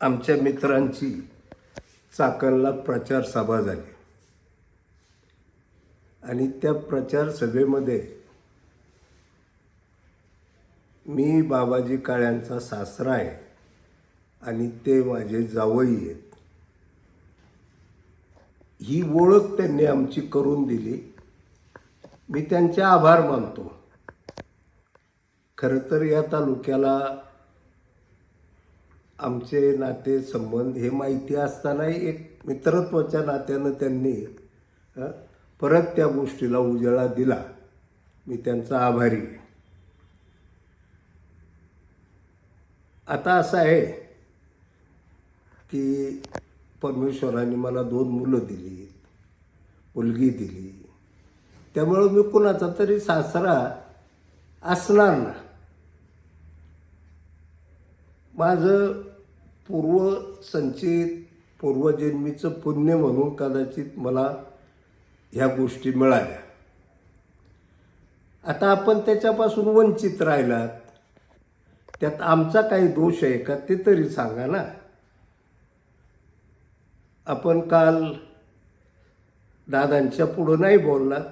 आमच्या मित्रांची चाकणला प्रचार सभा झाली. आणि त्या प्रचार सभेमध्ये मी बाबाजी काळ्यांचा सासरा आहे आणि ते माझे जावई आहेत. ही ओळख त्यांनी आमची करून दिली. मी त्यांचे आभार मानतो. खरं तर या तालुक्याला आमचे नाते संबंध हे माहिती असतानाही एक मित्रत्वाच्या नात्यानं त्यांनी परत त्या गोष्टीला उजाळा दिला. मी त्यांचा आभारी. आहे आता असं आहे की परमेश्वराने मला दोन मुलं दिली मुलगी दिली. त्यामुळं मी कुणाचा तरी सासरा असणार ना. माझं पूर्वसंचित पूर्वजन्मीचं पुण्य म्हणून कदाचित मला ह्या गोष्टी मिळाल्या. आता आपण त्याच्यापासून वंचित राहिलात. त्यात आमचा काही दोष आहे का ते तरी सांगा ना. आपण काल दादांच्या पुढं नाही बोललात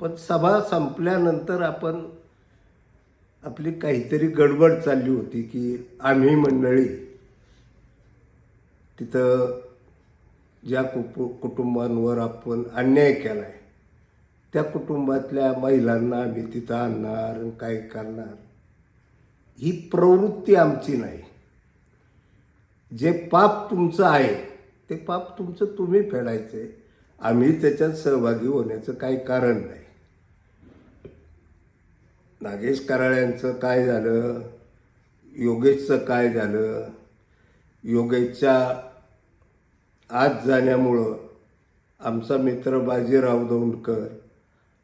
पण सभा संपल्यानंतर आपण आपली काहीतरी गडबड चालली होती की आम्ही मंडळी तिथं ज्या कुटु कुटुंबांवर आपण अन्याय केला आहे त्या कुटुंबातल्या महिलांना आम्ही तिथं आणणार आणि काय करणार. ही प्रवृत्ती आमची नाही. जे पाप तुमचं आहे ते पाप तुमचं तुम्ही फेडायचे. आम्ही त्याच्यात सहभागी होण्याचं काही कारण नाही. नागेश कराळ्यांचं काय झालं? योगेशचं काय झालं? योगेशच्या आत जाण्यामुळं आमचा मित्र बाजीराव दौंडकर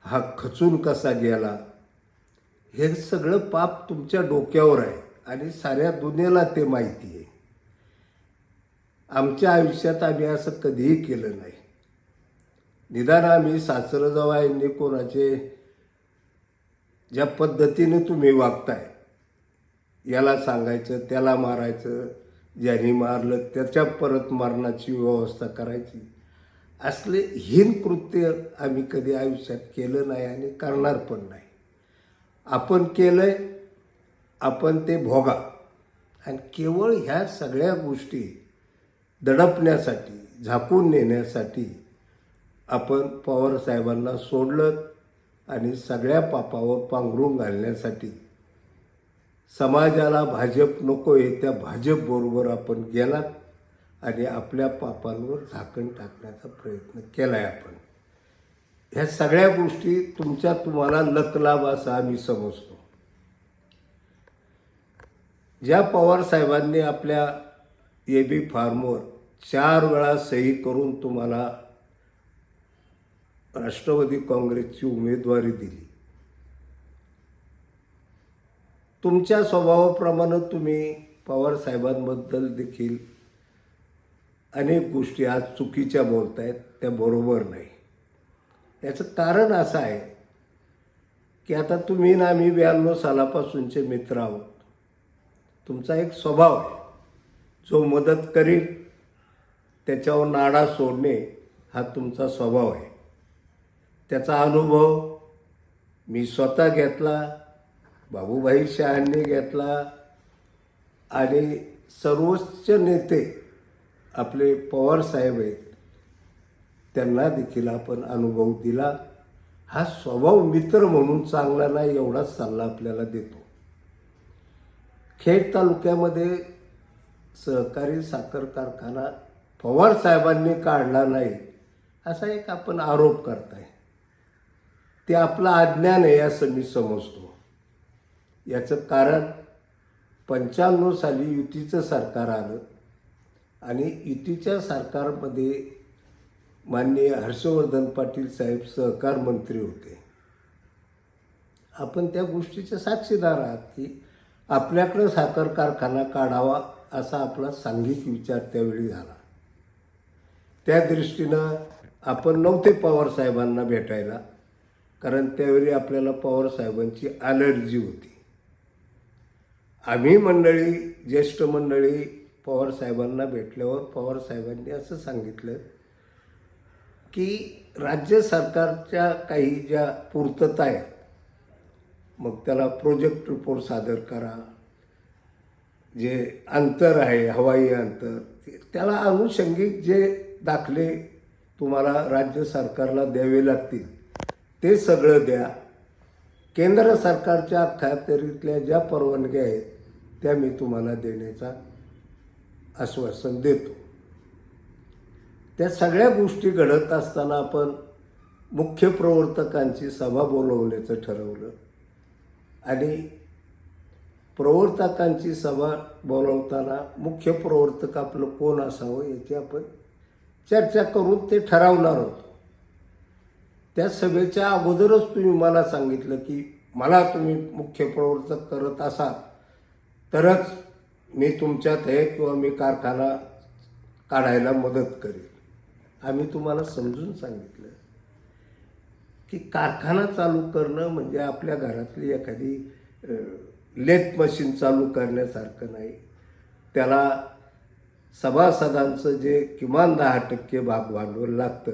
हा खचून कसा गेला हे सगळं पाप तुमच्या डोक्यावर आहे आणि साऱ्या दुनियेला ते माहिती आहे. आमच्या आयुष्यात आम्ही असं कधीही केलं नाही. निदान आम्ही सासरं कोणाचे ज्या पद्धतीने तुम्ही वागताय याला सांगायचं त्याला मारायचं ज्यांनी मारलं त्याच्या परत मारण्याची व्यवस्था करायची. असले हीन कृत्य आम्ही कधी आयुष्यात केलं नाही आणि करणार पण नाही. आपण केलं आहे आपण ते भोगा. आणि केवळ ह्या सगळ्या गोष्टी दडपण्यासाठी झाकून नेण्यासाठी आपण पवार साहेबांना सोडलं आणि सगळ्या पापावर पांघरून घालण्यासाठी समाजाला भाजप नको आहे त्या भाजपबरोबर आपण गेलात आणि आपल्या पापांवर झाकण टाकण्याचा प्रयत्न केला आहे आपण. ह्या सगळ्या गोष्टी तुमच्या तुम्हाला लकलाभ असा आम्ही समजतो. ज्या पवार साहेबांनी आपल्या ए बी फार्मवर चार वेळा सही करून तुम्हाला राष्ट्रवादी काँग्रेसची उमेदवारी दिली तुमच्या स्वभावाप्रमाणे तुम्ही पवार साहेबांबद्दल देखील अनेक गोष्टी आज चुकीच्या बोलतायत त्या बरोबर नाही. याचं कारण असं आहे की आता तुम्ही ना आम्ही ब्याण्णव सालापासूनचे मित्र आहोत. तुमचा एक स्वभाव आहे. जो मदत करील त्याच्यावर नाडा सोडणे हा तुमचा स्वभाव आहे. त्याचा अनुभव मी स्वतः घेतला बाबूभाई शहांनी घेतला आणि सर्वोच्च नेते आपले पवार साहेब आहेत त्यांना देखील आपण अनुभव दिला. हा स्वभाव मित्र म्हणून चांगला नाही एवढाच सल्ला आपल्याला देतो. खेड तालुक्यामध्ये सहकारी साखर कारखाना पवार साहेबांनी काढला नाही असा एक आपण आरोप करताय. ते आपलं अज्ञान आहे असं मी समजतो. याचं कारण पंच्याण्णव साली युतीचं सरकार आलं आणि युतीच्या सरकारमध्ये माननीय हर्षवर्धन पाटील साहेब सहकार मंत्री होते. आपण त्या गोष्टीचे साक्षीदार आहात की आपल्याकडं साखर कारखाना काढावा असा आपला सांघिक विचार त्यावेळी झाला. त्या दृष्टीनं आपण नव्हते पवार साहेबांना भेटायला कारण त्यावेळी आपल्याला पवार साहेबांची होती. आम्ही मंडळी ज्येष्ठ मंडळी पवार साहेबांना भेटल्यावर पवार साहेबांनी असं सांगितलं की राज्य सरकारच्या काही ज्या पूर्तता आहेत मग त्याला प्रोजेक्ट रिपोर्ट सादर करा. जे अंतर आहे हवाई अंतर त्याला अनुषंगिक जे दाखले तुम्हाला राज्य सरकारला द्यावे लागतील ते सगळं द्या. केंद्र सरकारच्या अखत्यारीतल्या ज्या परवानग्या आहेत त्या मी तुम्हाला देण्याचा आश्वासन देतो. त्या सगळ्या गोष्टी घडत असताना आपण मुख्य प्रवर्तकांची सभा बोलवण्याचं ठरवलं. आणि प्रवर्तकांची सभा बोलवताना मुख्य प्रवर्तक आपलं कोण असावं याची आपण चर्चा करून ते ठरवणार होतो. त्या सभेच्या अगोदरच तुम्ही मला सांगितलं की मला तुम्ही मुख्य प्रवर्तक करत असाल तरच मी तुमच्यात आहे किंवा मी कारखाना काढायला मदत करेन आम्ही तुम्हाला समजून सांगितलं की कारखाना चालू करणं म्हणजे आपल्या घरातली एखादी लेथ मशीन चालू करण्यासारखं नाही. त्याला सभासदांचं जे किमान दहा टक्के भाग भांडवल लागतं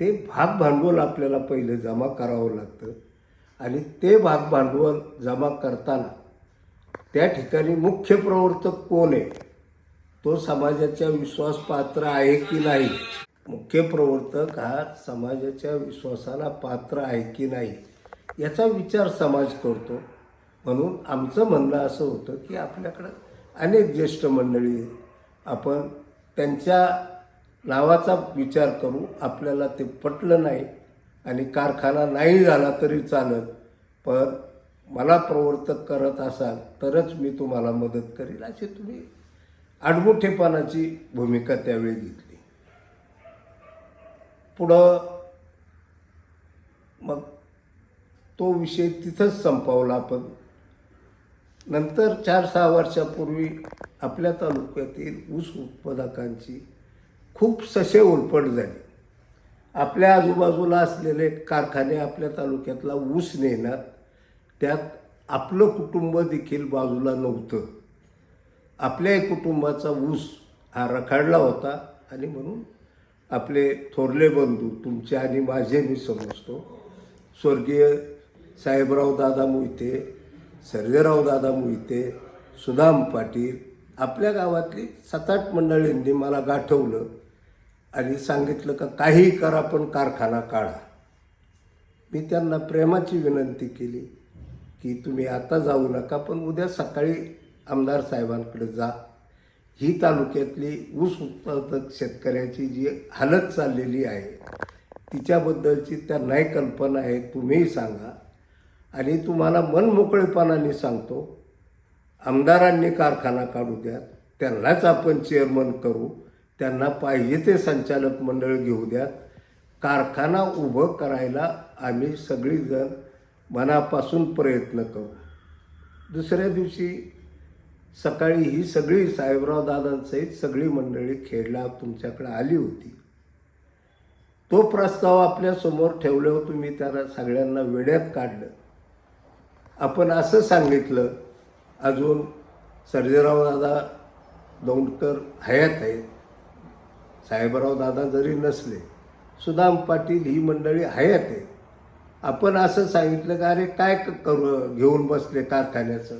ते भाग भांडवल आपल्याला पहिले जमा करावं लागतं आणि ते भाग भांडवल जमा करताना त्या ठिकाणी मुख्य प्रवर्तक कोण आहे? तो समाजाच्या विश्वास पात्र आहे की नाही? मुख्य प्रवर्तक हा समाजाच्या विश्वासाला पात्र आहे की नाही याचा विचार समाज करतो. म्हणून आमचं म्हणणं असं होतं की आपल्याकडं अनेक ज्येष्ठ मंडळी आहेत. आपण त्यांच्या नावाचा विचार करू आपल्याला ते पटलं नाही आणि कारखाना नाही झाला तरी चालत पण मला प्रवर्तक करत असाल तरच मी तुम्हाला मदत करेल अशी तुम्ही आडमुठेपणाची भूमिका त्यावेळी घेतली. पुढं मग तो विषय तिथंच संपवला आपण. नंतर चार सहा वर्षापूर्वी आपल्या तालुक्यातील ऊस उत्पादकांची खूप सशे उलपट झाली. आपल्या आजूबाजूला असलेले कारखाने आपल्या तालुक्यातला ऊस नेणार त्यात आपलं कुटुंब देखील बाजूला नव्हतं. आपल्याही कुटुंबाचा ऊस हा रखाडला होता आणि म्हणून आपले थोरले बंधू तुमचे आणि माझे मी समजतो स्वर्गीय साहेबराव दादा मोहिते सर्जेराव दादा मोहिते सुदाम पाटील आपल्या गावातली सात आठ मंडळींनी मला गाठवलं आणि सांगितलं का काहीही करा पण कारखाना काढा. मी त्यांना प्रेमाची विनंती केली की तुम्ही आता जाऊ नका पण उद्या सकाळी आमदार साहेबांकडे जा. ही तालुक्यातली ऊस उत्पादक शेतकऱ्याची जी हालत चाललेली आहे तिच्याबद्दलची त्यांनाही कल्पना आहे तुम्हीही सांगा. आणि तुम्हाला मनमोकळेपणाने सांगतो आमदारांनी कारखाना काढू द्या त्यांनाच आपण चेअरमन करू त्यांना पाहिजे ते संचालक मंडळ घेऊ द्या कारखाना उभं करायला आम्ही सगळीजण मनापासून प्रयत्न करू. दुसऱ्या दिवशी सकाळी ही सगळी साहेबराव दादांसहित सगळी मंडळी खेळला तुमच्याकडे आली होती. तो प्रस्ताव आपल्यासमोर ठेवल्यावर तुम्ही त्याला सगळ्यांना वेड्यात काढलं. आपण असं सांगितलं अजून सर्जेराव दादा दौंडकर हयात आहेत. साहेबराव दादा जरी नसले सुदाम पाटील ही मंडळी हयात आहेत. आपण असं सांगितलं का अरे काय क- करू घेऊन बसले कारखान्याचं?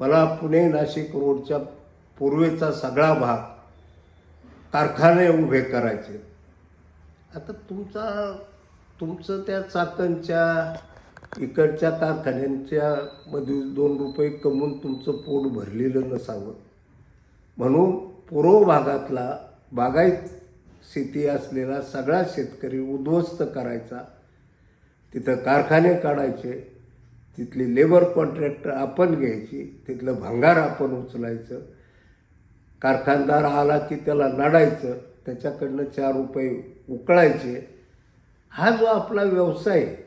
मला पुणे नाशिक रोडच्या पूर्वेचा सगळा भाग कारखाने उभे करायचे. आता तुमचा तुमचं त्या चाकणच्या इकडच्या कारखान्यांच्या मध्ये दोन रुपये कमवून तुमचं पोट भरलेलं नसावं. म्हणून पूर्व भागातला बागायत शेती असलेला सगळा शेतकरी उद्ध्वस्त करायचा. तिथं कारखाने काढायचे तिथली लेबर कॉन्ट्रॅक्टर आपण घ्यायची तिथलं भंगार आपण उचलायचं. कारखानदार आला की त्याला नडायचं त्याच्याकडनं चार रुपये उकळायचे. हा जो आपला व्यवसाय आहे,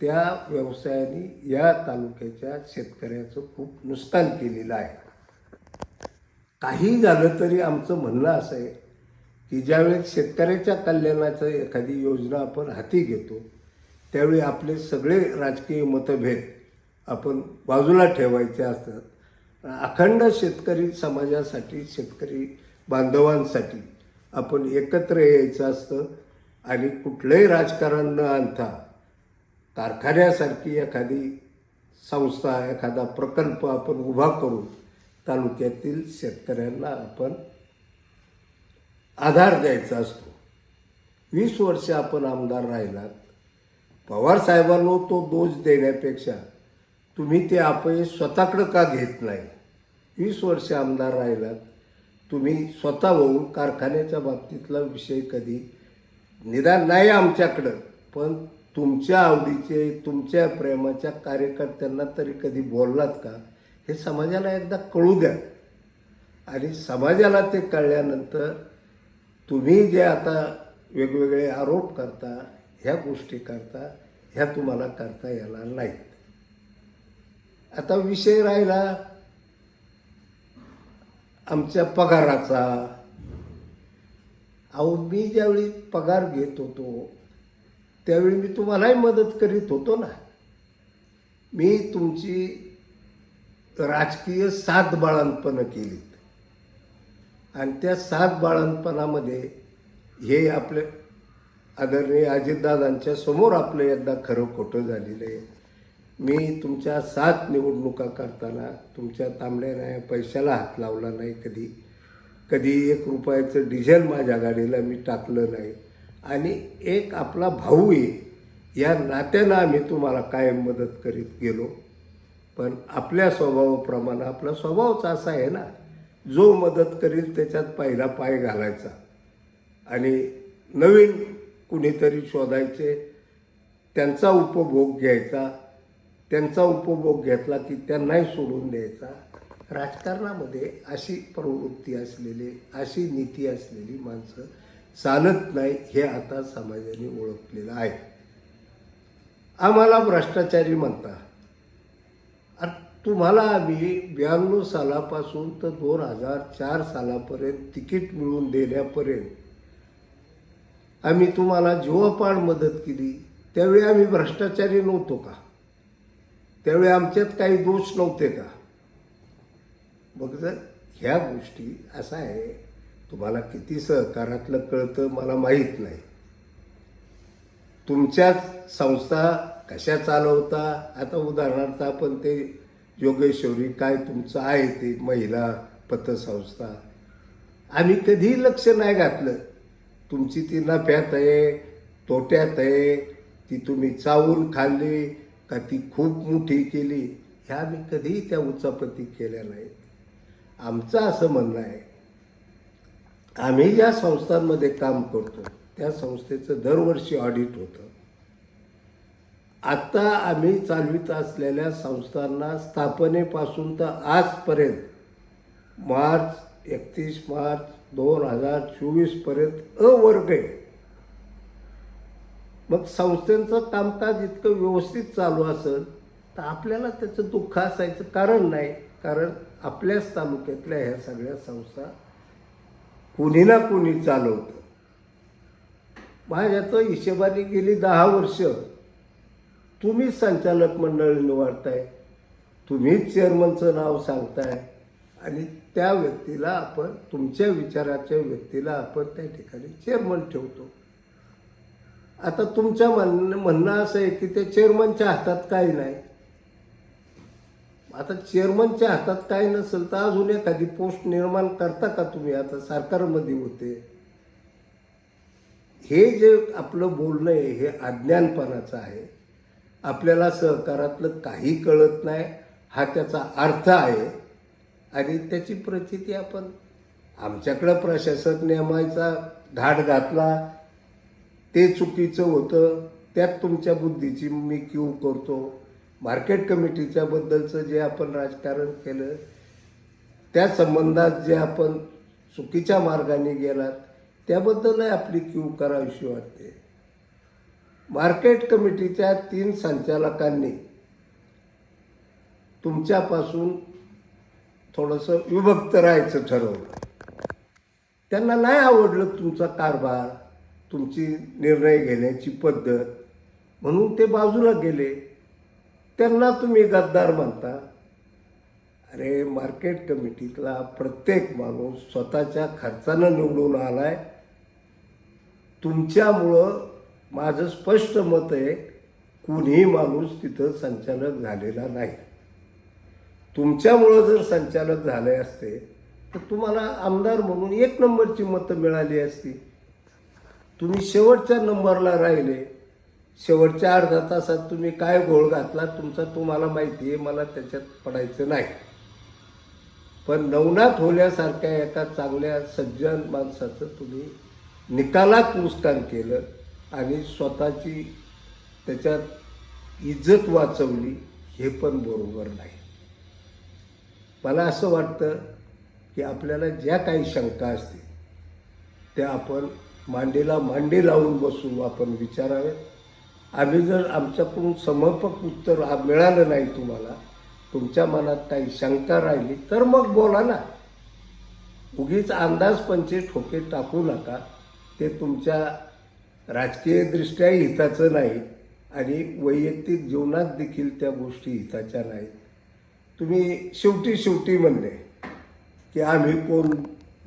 त्या व्यवसायाने या तालुक्याच्या शेतकऱ्याचं खूप नुकसान केलेलं आहे. काही झालं तरी आमचं म्हणणं असं आहे की ज्यावेळेस शेतकऱ्याच्या कल्याणाचं एखादी योजना आपण हाती घेतो त्यावेळी आपले सगळे राजकीय मतभेद आपण बाजूला ठेवायचे असतात. अखंड शेतकरी समाजासाठी शेतकरी बांधवांसाठी आपण एकत्र यायचं असतं आणि कुठलंही राजकारण न आणता कारखान्यासारखी एखादी संस्था एखादा प्रकल्प आपण उभा करून तालुक्यातील शेतकऱ्यांना आपण आधार द्यायचा असतो. वीस वर्ष आपण आमदार राहिलात. पवारसाहेबांना तो दोष देण्यापेक्षा तुम्ही ते अपयश स्वतःकडं का घेत नाही? वीस वर्ष आमदार राहिलात. तुम्ही स्वतः होऊन कारखान्याच्या बाबतीतला विषय कधी निदान नाही आमच्याकडं पण तुमच्या आवडीचे तुमच्या प्रेमाच्या कार्यकर्त्यांना तरी कधी बोललात का? हे समाजाला एकदा कळू द्या. आणि समाजाला ते कळल्यानंतर तुम्ही जे आता वेगवेगळे आरोप करता ह्या गोष्टी करता ह्या तुम्हाला करता येणार नाहीत. आता विषय राहिला आमच्या पगाराचा. अहो मी ज्यावेळी पगार घेत होतो त्यावेळी मी तुम्हालाही मदत करीत होतो ना. मी तुमची राजकीय सात बाळांपणं केलीत. आणि त्या सात बाळांपणामध्ये हे आपले आदरणीय अजितदादांच्या समोर आपलं एकदा खरं खोटं झालेलं आहे. मी तुमच्या सात निवडणुका करताना तुमच्या तांबड्याने पैशाला हात लावला नाही कधी. कधी एक रुपयाचं डिझेल माझ्या गाडीला मी टाकलं नाही. आणि एक आपला भाऊ आहे या नात्यानं आम्ही तुम्हाला कायम मदत करीत गेलो. पण आपल्या स्वभावाप्रमाणे आपला स्वभावच असा आहे ना जो मदत करील त्याच्यात पहिला पाय घालायचा. आणि नवीन कुणीतरी शोधायचे त्यांचा उपभोग घ्यायचा. त्यांचा उपभोग घेतला की त्यांनाही सोडून द्यायचा. राजकारणामध्ये अशी प्रवृत्ती असलेली अशी नीती असलेली माणसं चालत नाही हे आता समाजाने ओळखलेलं आहे. आम्हाला भ्रष्टाचारी म्हणता. अरे तुम्हाला आम्ही ब्याण्णव सालापासून तर दोन हजार चार सालापर्यंत तिकीट मिळवून देण्यापर्यंत आम्ही तुम्हाला जीवापाड मदत केली. त्यावेळी आम्ही भ्रष्टाचारी नव्हतो का? त्यावेळी आमच्यात काही दोष नव्हते का? मग ह्या गोष्टी असा आहे तुम्हाला किती सहकारातलं कळतं मला माहीत नाही. तुमच्याच संस्था कशा चालवता? आता उदाहरणार्थ आपण ते योगेश्वरी काय तुमचं आहे ते महिला पतसंस्था. आम्ही कधीही लक्ष नाही घातलं. तुमची ती नफ्यात आहे तोट्यात आहे ती तुम्ही चावून खाल्ली का ती खूप मोठी केली ह्या आम्ही कधीही त्या उचापती केल्या नाहीत. आमचं असं म्हणणं आहे आम्ही ज्या संस्थांमध्ये काम करतो. त्या संस्थेचं दरवर्षी ऑडिट होतं. आता आम्ही चालवित असलेल्या संस्थांना स्थापनेपासून तर आजपर्यंत मार्च एकतीस मार्च दोन हजार चोवीसपर्यंत अवर्ग आहे. मग संस्थेचं कामकाज इतकं व्यवस्थित चालू असेल तर आपल्याला त्याचं दुःख असायचं कारण नाही. कारण आपल्याच तालुक्यातल्या ह्या सगळ्या संस्था कुणी ना कुणी चालवतं. माझ्या तर हिशेबाने गेली दहा वर्ष. तुम्हीच संचालक मंडळ निवडताय तुम्हीच चेअरमनचं नाव सांगताय. आणि त्या व्यक्तीला आपण तुमच्या विचाराच्या व्यक्तीला आपण त्या ठिकाणी चेअरमन ठेवतो. आता तुमच्या म्हणणं म्हणणं असं आहे की ते चेअरमनच्या हातात काही नाही. आता चेअरमनच्या हातात काही नसेल तर अजून एखादी पोस्ट निर्माण करता का तुम्ही? आता सरकारमध्ये होते. हे जे आपलं बोलणं आहे हे अज्ञानपणाचं आहे. आपल्याला सहकारातलं काही कळत नाही हा त्याचा अर्थ आहे. आणि त्याची प्रचिती आपण आमच्याकडं प्रशासक नेमायचा घाट घातला. ते चुकीचं होतं त्यात तुमच्या बुद्धीची मी क्यू करतो. मार्केट कमिटीच्याबद्दलचं जे आपण राजकारण केलं त्या संबंधात जे आपण चुकीच्या मार्गाने गेलात त्याबद्दलही आपली क्यू करावीशी वाटते. मार्केट कमिटीच्या तीन संचालकांनी तुमच्यापासून थोडंसं विभक्त राहायचं ठरवलं. त्यांना नाही आवडलं तुमचा कारभार तुमची निर्णय घेण्याची पद्धत म्हणून ते बाजूला गेले. त्यांना तुम्ही गद्दार म्हणता. अरे मार्केट कमिटीतला प्रत्येक माणूस स्वतःच्या खर्चानं निवडून आला आहे तुमच्यामुळं माझं स्पष्ट मत आहे कुणीही माणूस तिथं संचालक झालेला नाही. तुमच्यामुळं जर संचालक झाले असते तर तुम्हाला आमदार म्हणून एक नंबरची मतं मिळाली असती. तुम्ही शेवटच्या नंबरला राहिले. शेवटच्या अर्धा तासात तुम्ही काय घोळ घातला तुमचा तुम्हाला माहिती आहे मला त्याच्यात पडायचं नाही. पण नवनाथ होल्यासारख्या एका चांगल्या सज्जन माणसाचं तुम्ही निकालात नुकसान केलं आणि स्वतःची त्याच्यात इज्जत वाचवली हे पण बरोबर नाही. मला असं वाटतं की आपल्याला ज्या काही शंका असतील त्या आपण मांडीला मांडी लावून बसून आपण विचाराव्यात. आम्ही जर आमच्याकडून समर्पक उत्तर मिळालं नाही तुम्हाला तुमच्या मनात काही शंका राहिली तर मग बोला ना. उगीच अंदाजपंचे ठोके टाकू नका. ते तुमच्या राजकीयदृष्ट्या हिताचं नाही आणि वैयक्तिक जीवनात देखील त्या गोष्टी हिताच्या नाहीत तुम्ही शेवटी शेवटी म्हणले की आम्ही कोण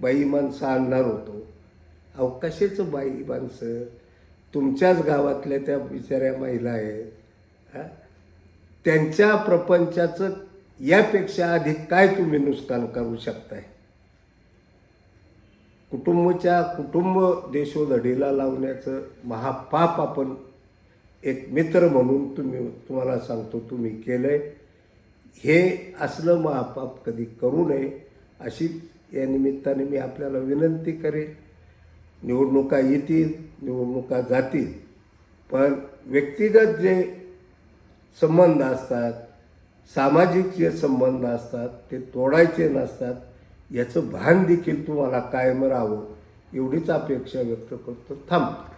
बाई माणसं आणणार होतो? अहो कशाचं बाई माणसं? तुमच्याच गावातल्या त्या बिचाऱ्या महिला आहेत त्यांच्या प्रपंचाचं यापेक्षा अधिक काय तुम्ही नुकसान करू शकताय? कुटुंबच्या कुटुंब देशोधडीला लावण्याचं महापाप आपण एक मित्र म्हणून तुम्ही तुम्हाला सांगतो तुम्ही केलंय. हे असलं महापाप कधी करू नये अशी या निमित्ताने मी आपल्याला विनंती करेन. निवडणुका येतील निवडणुका जातील. पण व्यक्तिगत जे संबंध असतात सामाजिक जे संबंध असतात ते तोडायचे नसतात याचं भान देखील तुम्हाला कायम राहावं एवढीच अपेक्षा व्यक्त करतो. थांबतो